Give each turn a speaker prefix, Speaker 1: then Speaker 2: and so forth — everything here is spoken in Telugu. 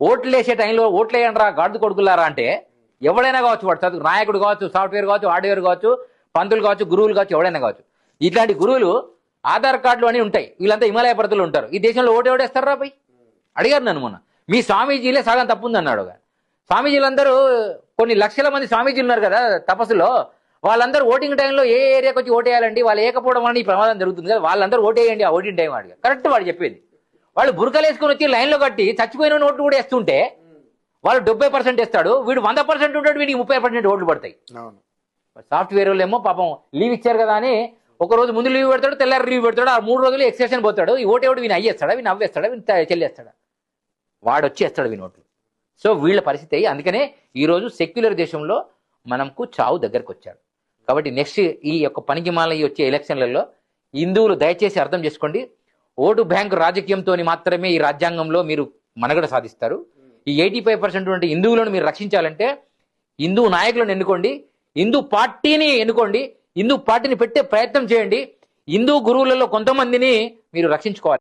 Speaker 1: ఓట్లు వేసే టైంలో ఓట్లు వేయండిరా గాడిద కొడుకులారా అంటే ఎవడైనా కావచ్చు వాడు చదువు నాయకుడు కావచ్చు సాఫ్ట్వేర్ కావచ్చు హార్డ్వేర్ కావచ్చు పంతులు కావచ్చు గురువులు కావచ్చు ఎవడైనా కావచ్చు. ఇట్లాంటి గురువులు ఆధార్ కార్డులు అని ఉంటాయి. వీళ్ళంతా హిమాలయ పర్వతాలు ఉంటారు. ఈ దేశంలో ఓటు ఎవడేస్తారా పోయి? అడిగారు నన్ను మొన్న. మీ స్వామీజీలే సగం తప్పుంది అన్నాడు స్వామీజీలందరూ కొన్ని లక్షల మంది స్వామీజీలు ఉన్నారు కదా తపస్సులో. వాళ్ళందరూ ఓటింగ్ టైంలో ఏ ఏరియాకి వచ్చి ఓటేయాలండి? వాళ్ళు ఏకపోవడం వల్ల ఈ ప్రమాదం జరుగుతుంది కదా. వాళ్ళందరూ ఓటేయండి ఆ ఓటింగ్ టైం వాడిగా కరెక్ట్ వాడు చెప్పేది. వాళ్ళు బురకలు వేసుకొని వచ్చి లైన్లో కట్టి చచ్చిపోయిన ఓట్లు కూడా వేస్తుంటే వాళ్ళు డెబ్బై పర్సెంట్ వేస్తాడు వీడు వంద పర్సెంట్ ఉంటాడు వీడికి ముప్పై పర్సెంట్ ఓట్లు పడతాయి. సాఫ్ట్వేర్ వాళ్ళు ఏమో పాపం లీవ్ ఇచ్చారు కదా అని ఒక రోజు ముందు లీవ్ పెడతాడు తెల్లారి లీవ్ పెడతాడు ఆ మూడు రోజులు ఎక్స్టెన్షన్ పోతాడు ఈ ఓటేవాడు వీని అయ్యేస్తాడా వీని అవ్వేస్తాడా వీని చెల్లేస్తాడా? వాడు వచ్చేస్తాడు వీని ఓట్లు సో వీళ్ళ పరిస్థితి అందుకనే ఈరోజు సెక్యులర్ దేశంలో మనకు చావు దగ్గరకు వచ్చాడు. కాబట్టి నెక్స్ట్ ఈ యొక్క పనికిమాల వచ్చే ఎలక్షన్లలో హిందువులు దయచేసి అర్థం చేసుకోండి ఓటు బ్యాంకు రాజకీయంతో మాత్రమే ఈ రాజ్యాంగంలో మీరు మనగడ సాధిస్తారు. ఈ ఎయిటీ ఫైవ్ పర్సెంట్ హిందువులను మీరు రక్షించాలంటే హిందూ నాయకులను ఎన్నుకోండి హిందూ పార్టీని ఎన్నుకోండి హిందూ పార్టీని పెట్టే ప్రయత్నం చేయండి. హిందూ గురువులలో కొంతమందిని మీరు రక్షించుకోవాలి.